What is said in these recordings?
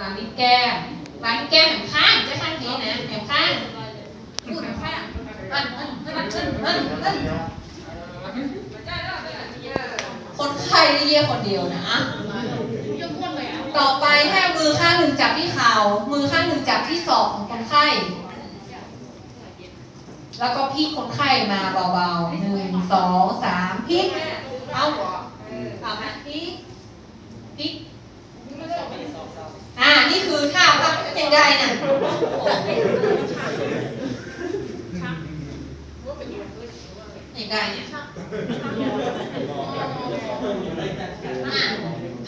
วางที่แก้มวางที่แก้มแหมข้างจะข้างนี้นะแหมข้างพูดแหมข้างเอิ้นเอิ้นเอิ้นเอิ้นเอิ้นเอิ้นคนไข้นี่เยี่ยคนเดียวนะต่อไปให้มือข้างหนึ่งจับที่เข่ามือข้างหนึ่งจับที่ศอกของคนไข้ แล้วก็พลิกคนไข้มาเบาๆหนึ่งสองสามพลิกเอาเอาไหมพลิกพลิกอ่ นี่คือท่าพักยังไงน่ะยังไงเนี่ย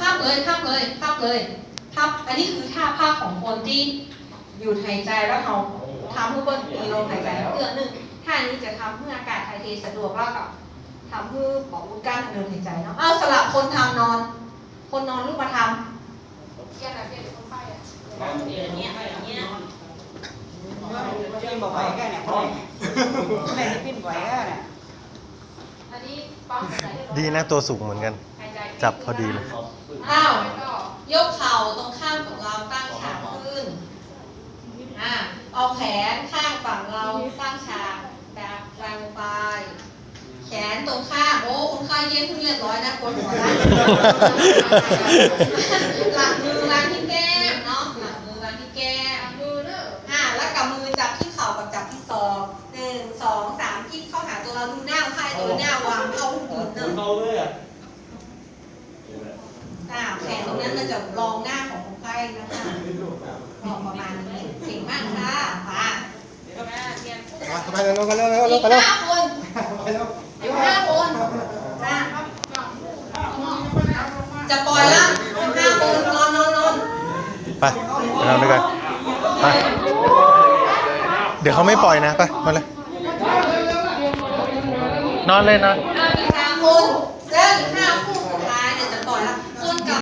ภาพเลยภาพเลยภาพเลยภาพอันนี้คือท่าภาพของคนที่หยุดหายใจแล้วเขาทำเพื่อมีลมหายใจเตือนหนึ่งท่านี้จะทำเพื่ออากาศถ่ายเทสะดวกแล้วกับทำเพื่อบอกอุกั้นทางเดินหายใจเนาะเอาสลับคนทำนอน คนนอนลุกมาทำ ปิ้นบ่ไหวแค่เนี่ยพ่อแม่นี่ปิ้นไหวแค่เนี่ยดีนะตัวสูงเหมือนกัน จับพอดีเลยอ้าวยกเข่าตรงข้างของเราตั้งฉากขึ้นอ่าเอาแขนข้างฝั่งเราตั้งฉากแบบกลางไป แขนตรงข้างโอ้คนไข้เย็นขึ้นเรียบร้อยนะปวดหัวนะ หน้าวางเข้าหุ่นยืนเนอะเข้าเลยอะอ่าแขนตรงนั้นมันจะรองหน้าของคนไข้นะคะออประมาณนี้เก่งมากค่ะป่าไปเร็วไปเร็วไปเร็วอีกไปเร็วห้าคนอีกห้าคนอะจะปล่อยละห้าคนนอนนอนนอนไปไปนอนด้วยกันไปเดี๋ยวเขาไม่ปล่อยนะไปมาเลย นอนเลยนอน มีทางคุณซึ่งห้ามพู